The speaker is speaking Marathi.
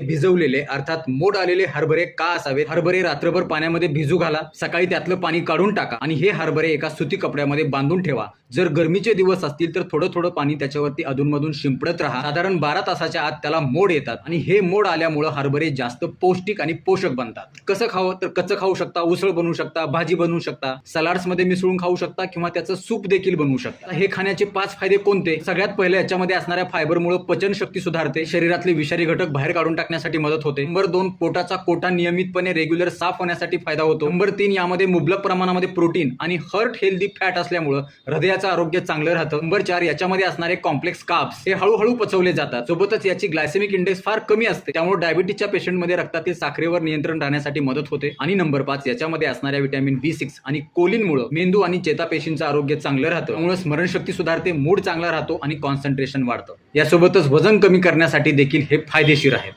भिजवलेले अर्थात मोड आलेले हरभरे का असावेत? हरभरे रात्रभर पाण्यामध्ये भिजू घाला सकाळी त्यातलं पाणी काढून टाका आणि हे हरभरे एका सुती कपड्यामध्ये बांधून ठेवा. जर गरमीचे दिवस असतील तर थोडं थोडं पाणी त्याच्यावरती अधूनमधून शिंपडत राहा. साधारण बारा तासाच्या आत त्याला मोड येतात आणि हे मोड आल्यामुळं हरभरे जास्त पौष्टिक आणि पोषक बनतात. कसं खावं तर कच्चं खाऊ शकता उसळ बनवू शकता भाजी बनवू शकता सलाड्समध्ये मिसळून खाऊ शकता किंवा त्याचं सूप देखील बनवू शकता. हे खाण्याचे पाच फायदे कोणते? सगळ्यात पहिले याच्यामध्ये असणाऱ्या फायबरमुळे पचन शक्ती सुधारते शरीरातले विषारी घटक बाहेर काढून टाकण्यासाठी मदत होते. नंबर दोन पोटाचा कोटा नियमितपणे रेग्युलर साफ होण्यासाठी फायदा होतो. नंबर तीन यामध्ये मुबलक प्रमाणामध्ये प्रोटीन आणि हर्ट हेल्दी फॅट असल्यामुळं हृदयाचं आरोग्य चांगलं राहतं. नंबर चार याच्यामध्ये असणारे कॉम्प्लेक्स काप्स हे हळूहळू पचवले जातात. सोबतच याची ग्लायसेमिक इंडेक्स फार कमी असते. त्यामुळे डायबिटीसच्या पेशंटमध्ये रक्तातील साखरेवर नियंत्रण राहण्यासाठी मदत होते. आणि नंबर पाच याच्यामध्ये असणाऱ्या व्हिटॅमिन बी सिक्स आणि कोलिनमुळे मेंदू आणि चेतापेशींचं आरोग्य चांगलं राहतं. त्यामुळे स्मरणशक्ती सुधारते मूड चांगला राहतो आणि कॉन्सन्ट्रेशन वाढतं. यासोबतच वजन कमी करण्यासाठी देखील हे फायदेशीर आहे.